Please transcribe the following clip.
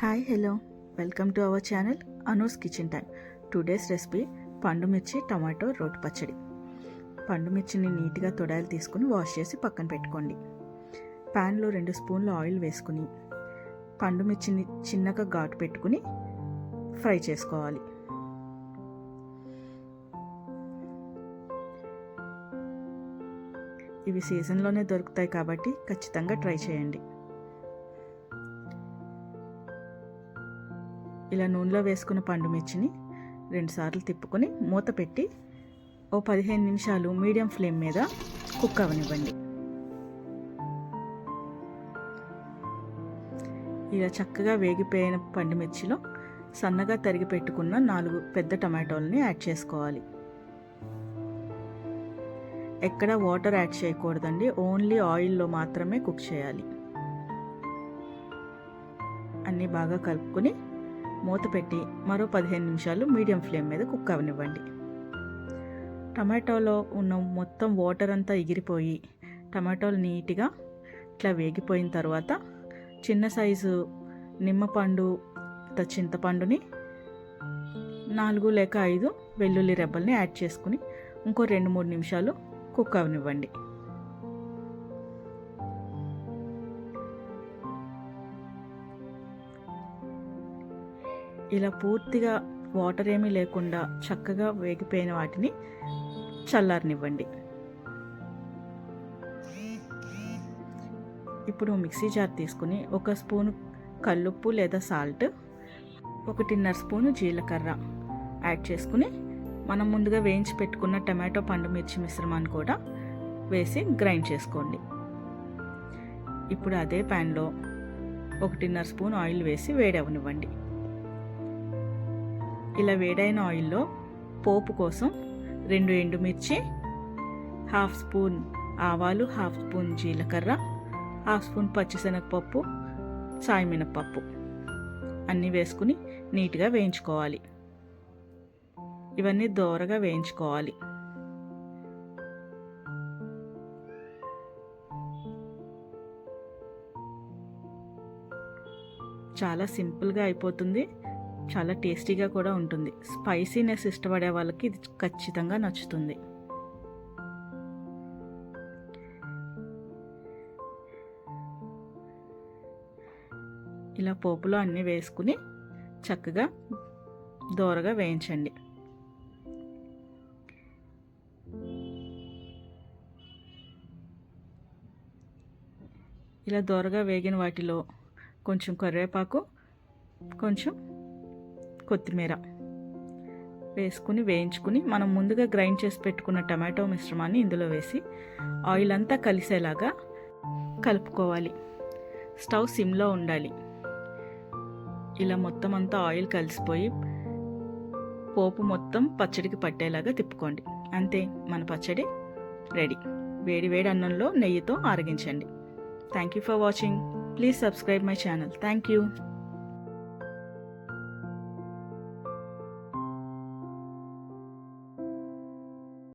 Hi hello. Welcome to our channel Anu's kitchen time today's recipe పండు మిర్చి tomato రోటి పచ్చడి. పండు మిర్చిని నీట్గా తొడాయిలు తీసుకుని వాష్ చేసి పక్కన పెట్టుకోండి. ప్యాన్లో రెండు స్పూన్లు ఆయిల్ వేసుకుని పండు మిర్చిని చిన్నగా ఘాటు పెట్టుకుని ఫ్రై చేసుకోవాలి. ఇవి సీజన్లోనే దొరుకుతాయి కాబట్టి ఖచ్చితంగా ట్రై చేయండి. ఇలా నూనెలో వేసుకున్న పండు మిర్చిని రెండుసార్లు తిప్పుకొని మూత పెట్టి ఓ పదిహేను నిమిషాలు మీడియం ఫ్లేమ్ మీద కుక్ అవనివ్వండి. ఇలా చక్కగా వేగిపోయిన పండుమిర్చిలో సన్నగా తరిగి పెట్టుకున్న నాలుగు పెద్ద టమాటోలని యాడ్ చేసుకోవాలి. ఎక్కడ వాటర్ యాడ్ చేయకూడదండి ఓన్లీ ఆయిల్లో మాత్రమే కుక్ చేయాలి. అన్నీ బాగా కలుపుకొని మూత పెట్టి మరో పదిహేను నిమిషాలు మీడియం ఫ్లేమ్ మీద కుక్ అవనివ్వండి. టమాటోలో ఉన్న మొత్తం వాటర్ అంతా ఎగిరిపోయి టమాటోలు నీట్గా ఇట్లా వేగిపోయిన తర్వాత చిన్న సైజు నిమ్మపండు చింతపండుని నాలుగు లేక ఐదు వెల్లుల్లి రెబ్బల్ని యాడ్ చేసుకుని ఇంకో రెండు మూడు నిమిషాలు కుక్ అవనివ్వండి. ఇలా పూర్తిగా వాటర్ ఏమీ లేకుండా చక్కగా వేగిపోయిన వాటిని చల్లారనివ్వండి. ఇప్పుడు మిక్సీ జార్ తీసుకుని ఒక స్పూన్ కల్లుప్పు లేదా సాల్ట్ ఒకటిన్నర స్పూను జీలకర్ర యాడ్ చేసుకుని మనం ముందుగా వేయించి పెట్టుకున్న టమాటో పండు మిర్చి మిశ్రమాన్ని కూడా వేసి గ్రైండ్ చేసుకోండి. ఇప్పుడు అదే ప్యాన్లో ఒకటిన్నర స్పూన్ ఆయిల్ వేసి వేడవనివ్వండి. ఇలా వేడైన ఆయిల్లో పోపు కోసం రెండు ఎండుమిర్చి హాఫ్ స్పూన్ ఆవాలు హాఫ్ స్పూన్ జీలకర్ర హాఫ్ స్పూన్ పచ్చిశనగపప్పు సాయి అన్నీ వేసుకుని నీట్గా వేయించుకోవాలి. ఇవన్నీ దోరగా వేయించుకోవాలి. చాలా సింపుల్గా అయిపోతుంది. చాలా టేస్టీగా కూడా ఉంటుంది. స్పైసీనెస్ ఇష్టపడే వాళ్ళకి ఇది ఖచ్చితంగా నచ్చుతుంది. ఇలా పోపులో అన్నీ వేసుకుని చక్కగా దోరగా వేయించండి. ఇలా దోరగా వేగిన వాటిలో కొంచెం కరివేపాకు కొంచెం కొత్తిమీర వేసుకుని వేయించుకుని మనం ముందుగా గ్రైండ్ చేసి పెట్టుకున్న టమాటో మిశ్రమాన్ని ఇందులో వేసి ఆయిల్ అంతా కలిసేలాగా కలుపుకోవాలి. స్టవ్ సిమ్లో ఉండాలి. ఇలా మొత్తం అంతా ఆయిల్ కలిసిపోయి పోపు మొత్తం పచ్చడికి పట్టేలాగా తిప్పుకోండి. అంతే మన పచ్చడి రెడీ. వేడి వేడి అన్నంలో నెయ్యితో ఆరగించండి. Thank you for watching please subscribe my channel thank you